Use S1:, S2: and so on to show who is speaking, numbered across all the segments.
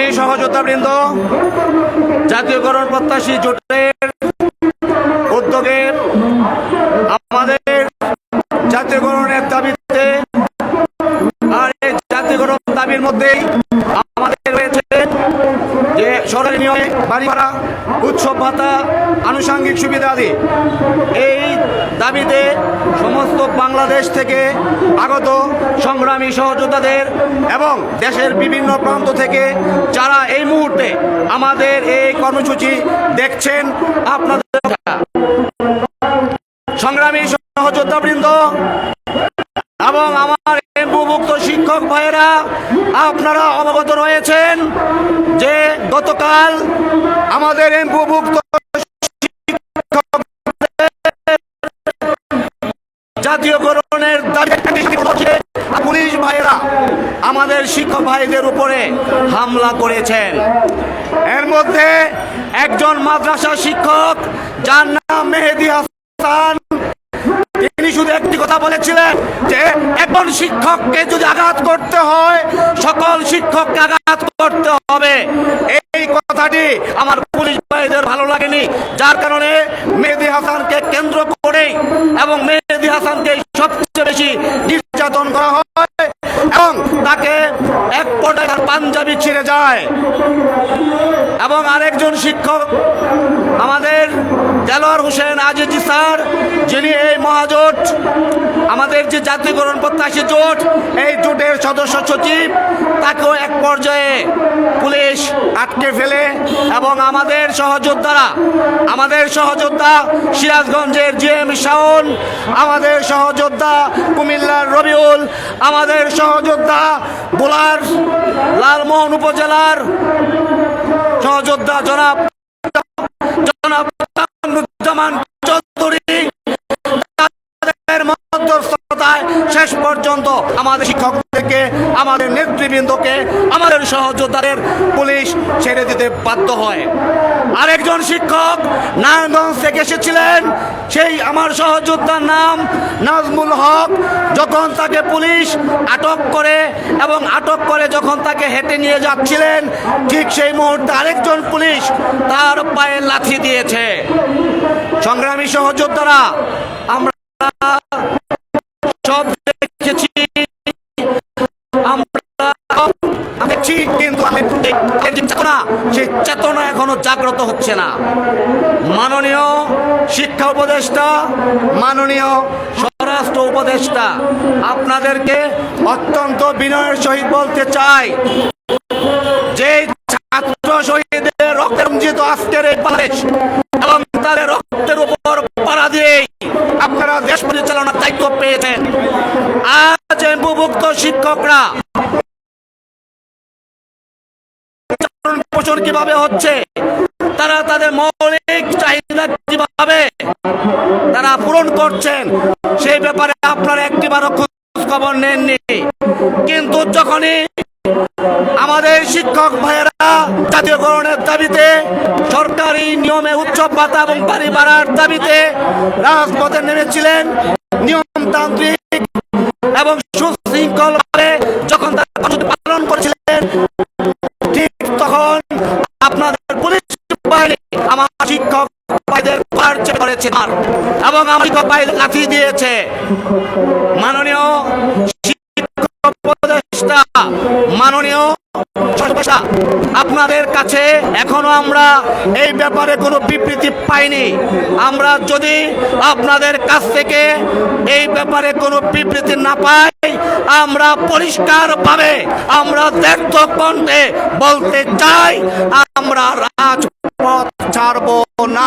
S1: সংগ্রামী সহযোদ্ধাবৃন্দ, জাতীয়করণ প্রত্যাশী জোটের উদ্যোগে আমাদের জাতীয়করণের দাবিতে আর এই জাতীয়করণ দাবির মধ্যেই আমাদের রয়েছে যে সরকারি নিয়মে বাড়ি ভাড়া উৎসব ভাতা, আনুষঙ্গিক সুবিধা আদি। এই দাবিতে সমস্ত বাংলাদেশ থেকে আগত সংগ্রামী সহযোদ্ধাদের এবং দেশের বিভিন্ন প্রান্ত থেকে যারা এই মুহূর্তে আমাদের এই কর্মসূচি দেখছেন, আপনাদের সংগ্রামী সহযোদ্ধাবৃন্দ এবং আমার এমপুভুক্ত শিক্ষক ভাইয়েরা, আপনারা অবগত রয়েছেন যে গতকাল আমাদের এমপুভুক্ত জাতীয়করণের দাবি পুলিশ ভাইয়েরা। আমাদের শিক্ষক ভাইদের উপরে হামলা করেছেন। এর মধ্যে একজন মাদ্রাসা শিক্ষক, যার নাম মেহেদি হাসান, তিনি শুধু একটি কথা বলেছিলেন যে একজন শিক্ষককে যদি আঘাত করতে হয়, সকল শিক্ষককে আঘাত করতে হবে। এই কথাটি আমার পুলিশ ভাইদের ভালো লাগেনি, যার কারণে মেহেদি হাসানকে কেন্দ্র করেই এবং মেহেদি হাসানকে সবচেয়ে বেশি নির্যাতন করা হয় এবং তাকে এক পর্যায়ে তার পাঞ্জাবি ছিঁড়ে যায়। এবং আরেকজন শিক্ষক আমাদের দেলোয়ার হোসেন আজিজি স্যার, যিনি এই মহাজোট, আমাদের যে জাতীয়করণ প্রত্যাশী জোট, এই জোটের সদস্য সচিব, তাকেও এক পর্যায়ে পুলিশ আটকে ফেলে এবং আমাদের সহযোদ্ধারা, আমাদের সহযোদ্ধা সিরাজগঞ্জের জি এম শাওন, আমাদের সহযোদ্ধা কুমিল্লার রবিউল, আমাদের সহযোদ্ধা বোলার লালমোহন উপজেলার সহযোদ্ধা জনাব জনাব তামান্নুজ্জামান চৌধুরী শেষ পর্যন্ত আমাদের শিক্ষকদেরকে আমাদের নেতৃবৃন্দকে, আমাদের সহযোদ্ধাদের পুলিশ ছেড়ে দিতে বাধ্য হয়। আরেকজন শিক্ষক নারায়ণগঞ্জ থেকে এসেছিলেন, সেই আমার সহযোদ্ধার নাম নাজমুল হক। যখন তাকে পুলিশ আটক করে এবং আটক করে যখন তাকে হেঁটে নিয়ে যাচ্ছিলেন, ঠিক সেই মুহূর্তে আরেকজন পুলিশ তার পায়ে লাথি দিয়েছে। সংগ্রামী সহযোদ্ধারা, আমরা সব দেখেছি। আমরা দেখছি, কিন্তু সেই চেতনা জাগ্রত হচ্ছে না। মাননীয় শিক্ষা উপদেষ্টা, মাননীয় স্বরাষ্ট্র উপদেষ্টা, আপনাদেরকে অত্যন্ত বিনয়ের সহিত বলতে চাই যে ছাত্র শহীদদের রক্তে রঞ্জিত আজকের এই বাংলাদেশ এবং তাদের রক্তের উপর পাড়া দিয়েই আপনারা দেশ দায়িত্ব পেয়েছেন। আজ এমপুভুক্ত শিক্ষকরা পোষণ কীভাবে হচ্ছে? তারা তাদের মৌলিক চাহিদা কীভাবে তারা পূরণ করছেন? সেই ব্যাপারে আপনারা একটিবারও খোঁজ খবর নেননি। কিন্তু যখনই আমাদের শিক্ষক ভাইয়েরা জাতীয়করণের দাবিতে, সরকারি নিয়মে উৎসব ভাতা এবং বাড়ি ভাড়ার দাবিতে রাজপথে নেমেছিলেন নিয়মতান্ত্রিক এবং সুশৃঙ্খল ভাবে যখন তারা পালন করছিলেন, ঠিক তখন আপনাদের পুলিশ বাহিনী আমার শিক্ষক এবং আমার দিয়েছে। মাননীয় শিক্ষক উপদেষ্টা, মাননীয় সর্বশেষা, আপনাদের কাছে এখনও আমরা এই ব্যাপারে কোনো বিবৃতি পাইনি। আমরা যদি আপনাদের কাছ থেকে এই ব্যাপারে কোনো বিবৃতি না পাই আমরা পরিষ্কারভাবে আমরা ব্যর্থ কণ্ঠে বলতে চাই আমরা রাজপথ ছাড়ব না।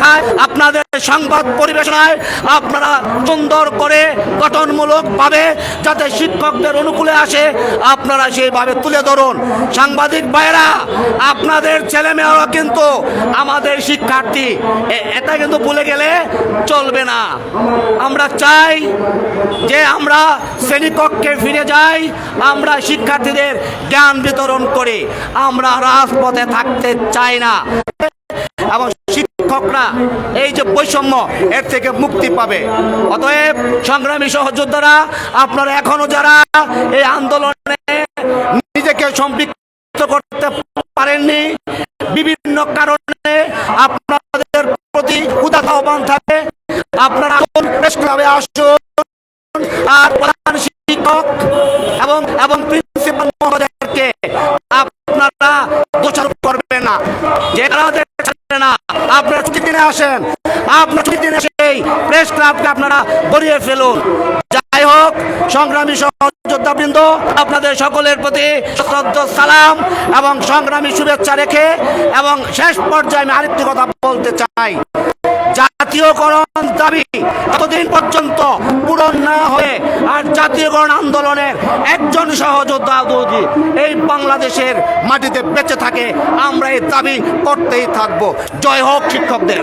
S1: আন্তরিক অনুরোধ থাকবে যে আপনারা এই বিষয়গুলো আপনাদের সংবাদ পরিবেশনায় আপনারা সুন্দর করে গঠনমূলক ভাবে যাতে শিক্ষকদের অনুকূলে আসে, আপনারা সেইভাবে তুলে ধরুন। সাংবাদিক ভাইয়েরা, আপনাদের ছেলেমেয়েরা কিন্তু আমাদের শিক্ষার্থী। এটা কিন্তু ভুলে গেলে চলবে না। আমরা চাই যে আমরা শ্রেণীকক্ষে ফিরে যাই, আমরা শিক্ষার্থীদের জ্ঞান বিতরণ করি। আমরা রাজপথে থাকতে চাই না। এবং শিক্ষকরা এই যে বৈষম্য, এর থেকে মুক্তি পাবে। অতএব সংগ্রামী সহযোদ্ধারা, আপনারা এখনও যারা এই আন্দোলনে নিজেকে সম্পৃক্ত করতে পারেননি, বিভিন্ন কারণে আপনাদের প্রতি উদাত আহ্বান থাকে। আপনারা প্রেস ক্লাবে আসুন। আর প্রধান শিক্ষক এবং এবং আপনারা ছুটি দিনে আসেন। আপনার ছুটি দিনে সেই প্রেস ক্লাবকে আপনারা গড়িয়ে ফেলুন। যাই হোক, সংগ্রামী যোদ্ধাবৃন্দ আপনাদের সকলের প্রতি শ্রদ্ধ, সালাম এবং সংগ্রামী শুভেচ্ছা রেখে এবং শেষ পর্যায়ে আমি আরেকটি কথা বলতে চাই। জাতীয়করণ দাবি ততদিন পর্যন্ত পূরণ না হয়ে আর জাতীয়করণ আন্দোলনের একজন সহযোদ্ধা যদি এই বাংলাদেশের মাটিতে বেঁচে থাকে, আমরা এই দাবি করতেই থাকব। জয় হোক শিক্ষকদের।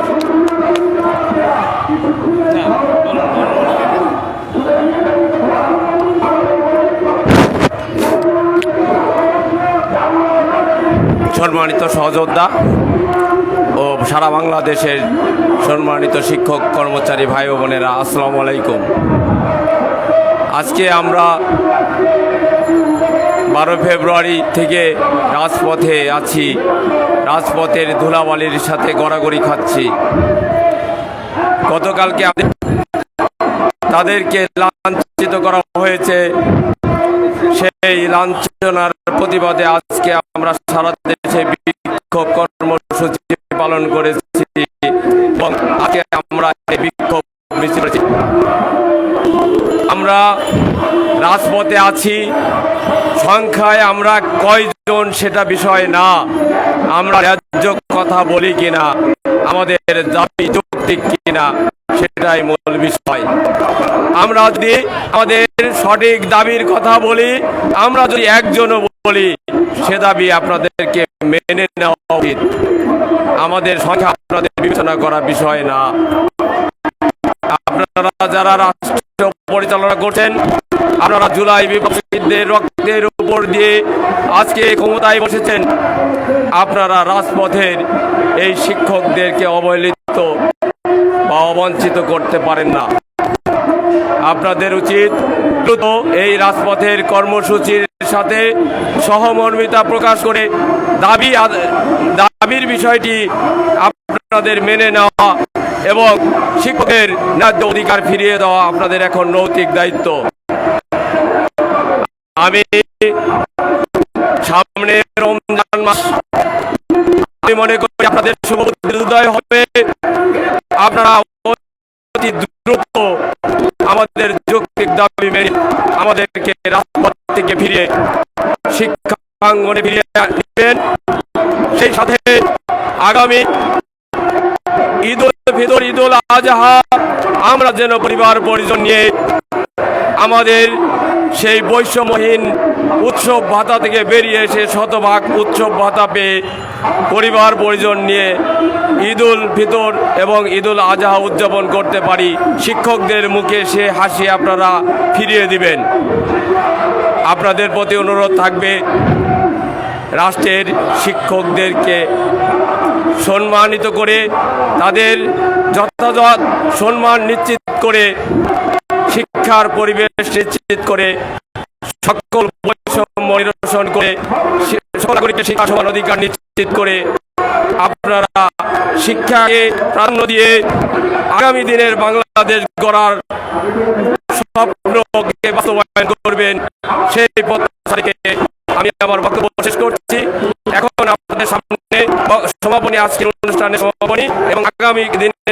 S2: সম্মানিত সহযোদ্ধা সারা বাংলাদেশের সম্মানিত শিক্ষক, কর্মচারী ভাই ও বোনেরা, আসসালামু আলাইকুম। আজকে আমরা বারো ফেব্রুয়ারি থেকে রাজপথে আছি। রাজপথের ধুলাবালির সাথে গড়াগড়ি খাচ্ছি। গতকালকে তাদেরকে লাঞ্ছিত করা হয়েছে। সেই লাঞ্ছনার প্রতিবাদে আজকে আমরা সারা দেশে বিক্ষোভ কর্মসূচি পালন করেছি এবং আজকে আমরা বিক্ষোভ মিছিল। আমরা রাজপথে আছি, সংখ্যায় আমরা কয়জন সেটা বিষয় না আমরা ন্যায্য কথা বলি কিনা, আমাদের দাবি যৌক্তিক কিনা, সেটাই মূল বিষয় আমরা যদি আমাদের সঠিক দাবির কথা বলি, আমরা যদি একজনও বলি, সে দাবি আপনাদেরকে মেনে নেওয়া উচিত। আমাদের সংখ্যা আপনাদের বিবেচনা করা বিষয় না। আপনারা যারা রাষ্ট্র পরিচালনা করছেন, আপনারা জুলাই বিপ্লবীদের রক্তের উপর দিয়ে আজকে ক্ষমতায় বসেছেন, আপনারা রাজপথের এই শিক্ষকদেরকে অবহেলিত বা অবঞ্চিত করতে পারেন না। আপনাদের উচিত দ্রুত এই রাজপথের কর্মসূচির সাথে সহমর্মিতা প্রকাশ করে দাবি দাবির বিষয়টি আপনাদের মেনে নেওয়া এবং শিক্ষকের ন্যায্য অধিকার ফিরিয়ে দেওয়া আপনাদের এখন নৈতিক দায়িত্ব। আমি সামনে রমজান মাস, আমি মনে করি আপনাদের শুভ উদয় হবে। আপনারা অতি দ্রুত আমাদের যৌক্তিক দাবি মেনে আমাদেরকে ফিরিয়ে শিক্ষাঙ্গনে ফিরিয়ে দিবেন সেই সাথে আগামী ঈদ উল ফিতর, ঈদ উল আজহা, আমরা যেন পরিবার পরিজন নিয়ে আমাদের সেই বৈষম্যহীন উৎসব ভাতা থেকে বেরিয়ে এসে শতভাগ উৎসব ভাতা পেয়ে পরিবার পরিজন নিয়ে ঈদুল ফিতর এবং ঈদুল আজহা উদযাপন করতে পারি। শিক্ষকদের মুখে সে হাসি আপনারা ফিরিয়ে দিবেন। আপনাদের প্রতি অনুরোধ থাকবে, রাষ্ট্রের শিক্ষকদেরকে সম্মানিত করে, তাদের যথাযথ সম্মান নিশ্চিত করে, শিক্ষার পরিবেশ নিশ্চিত করে, সকল নিরসন করে, শি- সকল শিক্ষা সমান অধিকার নিশ্চিত করে, আপনারা শিক্ষাকে প্রাধান্য দিয়ে আগামী দিনের বাংলাদেশ গড়ার স্বপ্নকে বাস্তবায়ন করবেন, সেই পথে আমি আমার বক্তব্য শেষ করছি। এখন আপনাদের সামনে সমাপনী আজকের অনুষ্ঠানের সমাপনী এবং আগামী দিনের